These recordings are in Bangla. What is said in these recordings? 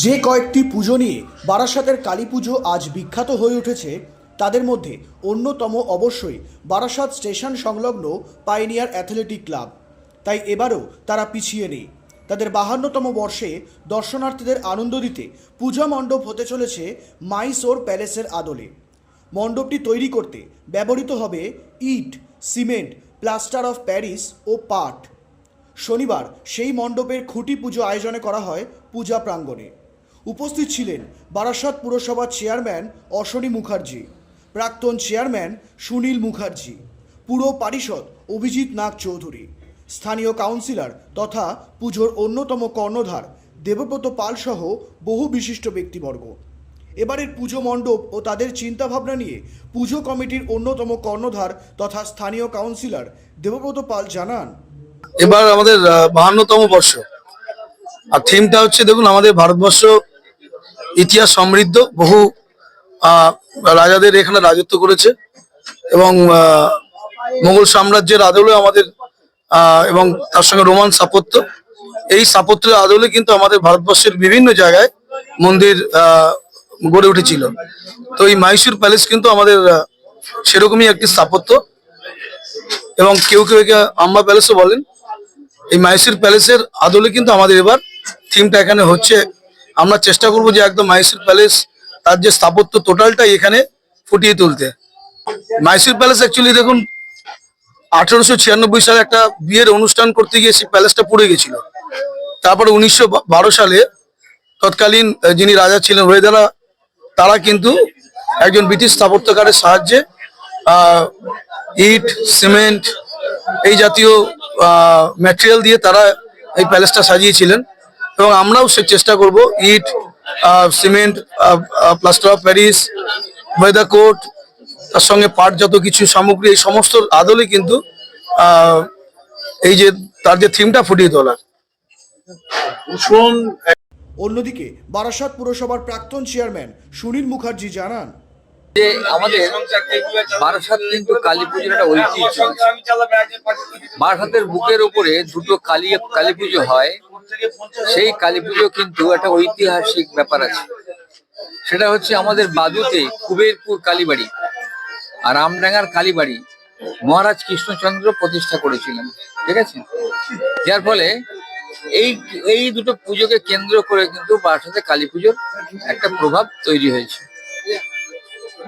যে কয়েকটি পুজো নিয়ে বারাসাতের কালী পুজো আজ বিখ্যাত হয়ে উঠেছে, তাদের মধ্যে অন্যতম অবশ্যই বারাসাত স্টেশন সংলগ্ন পাইনিয়ার অ্যাথলেটিক ক্লাব। তাই এবারও তারা পিছিয়ে নেই। তাদের বাহান্নতম বর্ষে দর্শনার্থীদের আনন্দ দিতে পূজা মণ্ডপ হতে চলেছে মাইসোর প্যালেসের আদলে। মণ্ডপটি তৈরি করতে ব্যবহৃত হবে ইট, সিমেন্ট, প্লাস্টার অফ প্যারিস ও পাট। শনিবার সেই মণ্ডপের খুঁটি পুজো আয়োজনে করা হয় পূজা প্রাঙ্গণে। উপস্থিত ছিলেন বারাসাত পুরসভার চেয়ারম্যান অশ্বনী মুখার্জি, প্রাক্তন চেয়ারম্যান সুনীল মুখার্জি, পুরো পারিষদ অভিজিৎ নাগ চৌধুরী, স্থানীয় কাউন্সিলর তথা পুজোর অন্যতম কর্ণধার দেবব্রত পালসহ বহু বিশিষ্ট ব্যক্তিবর্গ। এবারের পুজো মণ্ডপ ও তাদের চিন্তাভাবনা নিয়ে পুজো কমিটির অন্যতম কর্ণধার তথা স্থানীয় কাউন্সিলর দেবব্রত পাল জানান, এবার আমাদের বাহান্নতম বর্ষ। আর থিমটা হচ্ছে, দেখুন, আমাদের ভারতবর্ষ ইতিহাস সমৃদ্ধ, বহু রাজাদের এখানে রাজত্ব করেছে এবং মোগল সাম্রাজ্যের আদলে আমাদের এবং তার সঙ্গে রোমান স্থাপত্য। এই স্থাপত্যের আদলে কিন্তু আমাদের ভারতবর্ষের বিভিন্ন জায়গায় মন্দির গড়ে উঠেছিল। তো এই মাইসুর প্যালেস কিন্তু আমাদের সেরকমই একটি স্থাপত্য। এবং কেউ কেউ একে আম্বা প্যালেসও বলেন। এই মাইসুর প্যালেসের আদলে কিন্তু আমাদের এবার থিমটা এখানে হচ্ছে আমরা চেষ্টা করব যে একদম মাইসুর প্যালেস, তার যে স্থাপত্য টোটালটাই এখানে ফুটিয়ে তুলতে। মাইসুর প্যালেস অ্যাকচুয়ালি দেখুন, আঠারোশো ছিয়ানব্বই সালে একটা বিয়ের অনুষ্ঠান করতে গিয়ে সেই প্যালেসটা পুড়ে গেছিল। তারপরে উনিশশো বারো সালে তৎকালীন যিনি রাজা ছিলেন ওয়েদারা তারা কিন্তু একজন ব্রিটিশ স্থাপত্যকারের সাহায্যে ইট, সিমেন্ট এই জাতীয় ম্যাটেরিয়াল দিয়ে তারা এই প্যালেসটা সাজিয়েছিলেন। এবং আমরাও সে চেষ্টা করব ইট cement plaster of Paris weather coat, তার সঙ্গে পাট যত কিছু সামগ্রী, এই সমস্ত আদলে কিন্তু এই যে তার যে থিমটা ফুটিয়ে তোলার। অন্যদিকে বারাসাত পুরসভার প্রাক্তন চেয়ারম্যান সুনীল মুখার্জি জানান যে আমাদের বারাসাত কিন্তু কালী পুজোর একটা ঐতিহ্য। বারাসাতের বুকের উপরে দুটো কালী কালী পুজো হয়। সেই কালী পুজো কিন্তু একটা ঐতিহাসিক ব্যাপার আছে। সেটা হচ্ছে আমাদের বাদুতে কুবেরপুর কালীবাড়ি আর আমডাঙ্গার কালীবাড়ি মহারাজ কৃষ্ণচন্দ্র প্রতিষ্ঠা করেছিলেন। ঠিক আছে? যার ফলে এই এই দুটো পুজোকে কেন্দ্র করে কিন্তু বারাসাতে কালী পুজোর একটা প্রভাব তৈরি হয়েছে।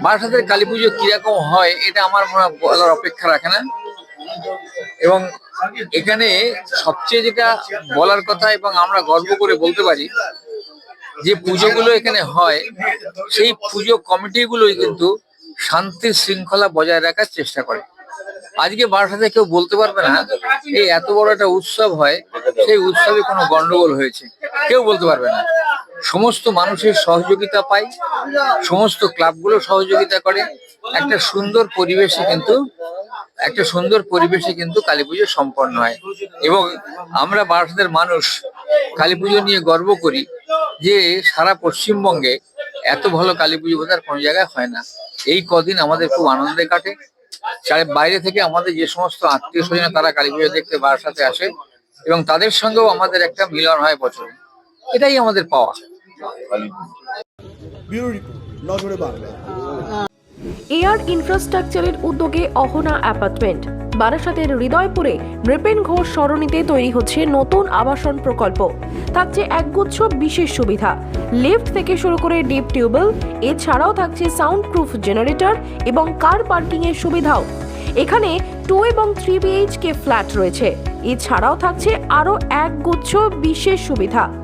বারাসাতের কালী পুজো কীরকম হয়, এটা আমার মনে বলার অপেক্ষা রাখে না। এবং এখানে সবচেয়ে যেটা বলার কথা এবং আমরা গর্ব করে বলতে পারি, যে পুজোগুলো এখানে হয়, সেই পুজো কমিটিগুলোই কিন্তু শান্তি শৃঙ্খলা বজায় রাখার চেষ্টা করে। আজকে বারাসাতে কেউ বলতে পারবে না এই এত বড় একটা উৎসব হয়, সেই উৎসবে কোনো গন্ডগোল হয়েছে। কেউ বলতে পারবে না। সমস্ত মানুষের সহযোগিতা পাই সমস্ত ক্লাবগুলো সহযোগিতা করে। একটা সুন্দর পরিবেশে কিন্তু, একটা সুন্দর পরিবেশে কিন্তু কালী পুজো সম্পন্ন হয়। এবং আমরা বারাসাতের মানুষ কালী পুজো নিয়ে গর্ব করি যে সারা পশ্চিমবঙ্গে এত ভালো কালী পুজো আর কোনো জায়গায় হয় না। এই কদিন আমাদের খুব আনন্দে কাটে। বাইরে থেকে আমাদের যে সমস্ত আত্মীয় স্বজন তারা কালী পুজো দেখতে বারাসাতে আসে এবং তাদের সঙ্গেও আমাদের একটা মিলন হয় বছরে। এটাই আমাদের পাওয়া। এয়ার ইনফ্রাস্ট্রাকচারের উদ্যোগে অহনা অ্যাপার্টমেন্ট। বারাসাতের হৃদয়পুরে নৃপেন ঘোষ সরণিতে তৈরি হচ্ছে নতুন আবাসন প্রকল্প। থাকছে একগুচ্ছ বিশেষ সুবিধা। লিফট থেকে শুরু করে ডিপ টিউবওয়েল, এছাড়াও থাকছে সাউন্ড প্রুফ জেনারেটর এবং কার পার্কিং এর সুবিধাও। এখানে টু এবং থ্রি বিএইচকে ফ্ল্যাট রয়েছে। এছাড়াও থাকছে আরও একগুচ্ছ বিশেষ সুবিধা।